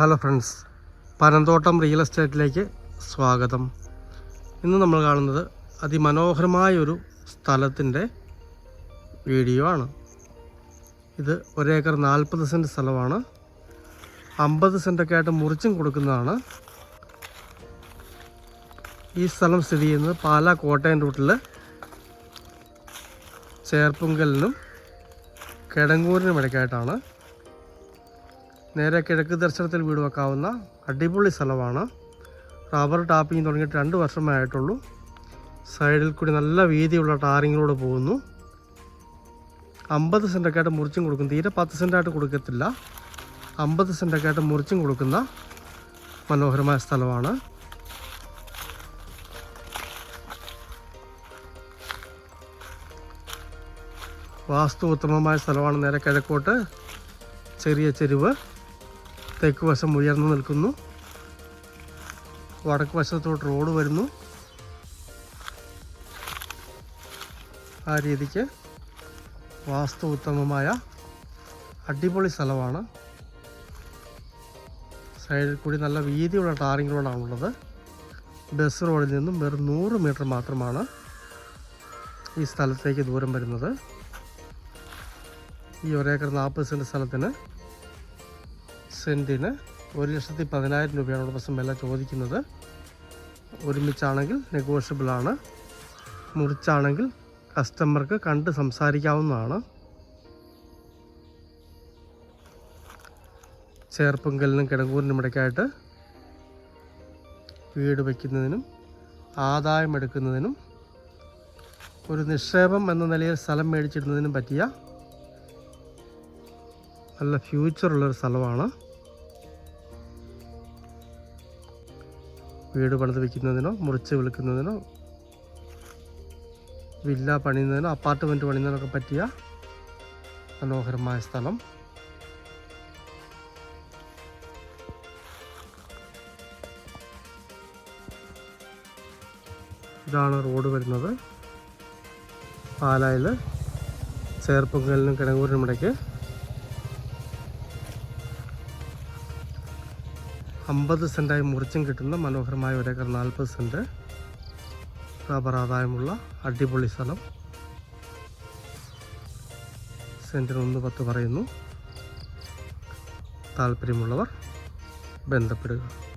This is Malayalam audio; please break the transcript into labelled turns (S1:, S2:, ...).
S1: ഹലോ ഫ്രണ്ട്സ് പനന്തോട്ടം റിയൽ എസ്റ്റേറ്റിലേക്ക് സ്വാഗതം. ഇന്ന് നമ്മൾ കാണുന്നത് അതിമനോഹരമായ ഒരു സ്ഥലത്തിന്റെ വീഡിയോ ആണ്. ഇത് ഒരേക്കർ നാൽപ്പത് സെന്റ് സ്ഥലമാണ്. അമ്പത് സെന്റൊക്കെ ആയിട്ട് മുറിച്ചും കൊടുക്കുന്നതാണ്. ഈ സ്ഥലം സ്ഥിതി ചെയ്യുന്നത് പാലാ കോട്ടയം റൂട്ടിൽ ചേർപ്പുങ്കലിനും കിടങ്ങൂരിനും ഇടയ്ക്കായിട്ടാണ്. നേരെ കിഴക്ക് ദർശനത്തിൽ വീട് വെക്കാവുന്ന അടിപൊളി സ്ഥലമാണ്. റബ്ബർ ടാപ്പിംഗ് തുടങ്ങിയിട്ട് രണ്ട് വർഷമേ ആയിട്ടുള്ളൂ. സൈഡിൽ കൂടി നല്ല വീതിയുള്ള ടാറിങ്ങിലൂടെ പോകുന്നു. അമ്പത് സെന്റൊക്കെ ആയിട്ട് മുറിച്ചും കൊടുക്കും തീരെ പത്ത് സെന്റായിട്ട് കൊടുക്കത്തില്ല. അമ്പത് സെന്റൊക്കെ ആയിട്ട് മുറിച്ചും കൊടുക്കുന്ന മനോഹരമായ സ്ഥലമാണ്. വാസ്തു ഉത്തമമായ സ്ഥലമാണ് നേരെ കിഴക്കോട്ട്. ചെറിയ ചെരുവ്. തെക്ക് വശം ഉയർന്നു നിൽക്കുന്നു. വടക്ക് വശത്തോട്ട് റോഡ് വരുന്നു. ആ രീതിക്ക് വാസ്തു ഉത്തമമായ അടിപൊളി സ്ഥലമാണ്. സൈഡിൽ കൂടി നല്ല വീതിയുള്ള ടാറിംഗ് റോഡാണുള്ളത്. ബസ് റോഡിൽ നിന്നും വെറും നൂറ് മീറ്റർ മാത്രമാണ് ഈ സ്ഥലത്തേക്ക് ദൂരം വരുന്നത്. ഈ ഒരേക്കർ നാൽപ്പത് സെന്റ് സ്ഥലത്തിന് സെന്റിന് ഒരു ലക്ഷത്തി പതിനായിരം രൂപയാണ് ഉടമസ്ഥൻ വില ചോദിക്കുന്നത്. ഒരുമിച്ചാണെങ്കിൽ നെഗോഷ്യബിളാണ് മുറിച്ചാണെങ്കിൽ കസ്റ്റമർക്ക് കണ്ട് സംസാരിക്കാവുന്നതാണ്. ചേർപ്പുങ്കലിനും കിടങ്ങൂരിനും ഇടയ്ക്കായിട്ട് വീട് വയ്ക്കുന്നതിനും ആദായം എടുക്കുന്നതിനും ഒരു നിക്ഷേപം എന്ന നിലയിൽ സ്ഥലം മേടിച്ചിടുന്നതിനും പറ്റിയ നല്ല ഫ്യൂച്ചറുള്ളൊരു സ്ഥലമാണ്. വീട് പണിത് വയ്ക്കുന്നതിനോ മുറിച്ച് വിൽക്കുന്നതിനോ വില്ല പണിയുന്നതിനോ അപ്പാർട്ട്മെന്റ് പണിയുന്നതിനൊക്കെ പറ്റിയ മനോഹരമായ സ്ഥലം. ഇതാണ് റോഡ് വരുന്നത്. പാലായിൽ ചേർപ്പുങ്കലിനും കിടങ്ങൂരിനും ഇടയ്ക്ക്. അമ്പത് സെന്റായി മുറിച്ചും കിട്ടുന്ന മനോഹരമായ ഒരേക്കർ നാൽപ്പത് സെന്റ് റബ്ബർ ആദായമുള്ള അടിപൊളി സ്ഥലം. സെന്റിന് ഒന്ന് പത്ത് പറയുന്നു. താല്പര്യമുള്ളവർ ബന്ധപ്പെടുക.